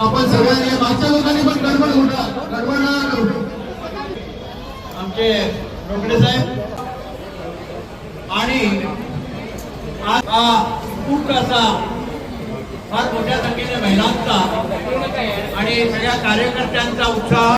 आपण सगळ्यांनी मागच्या लोकांनी पण गडबड होणार गडबड आमचे रोकडे साहेब आणि आज हा खूप असा फार मोठ्या संख्येने महिलांचा आणि सगळ्या कार्यकर्त्यांचा उत्साह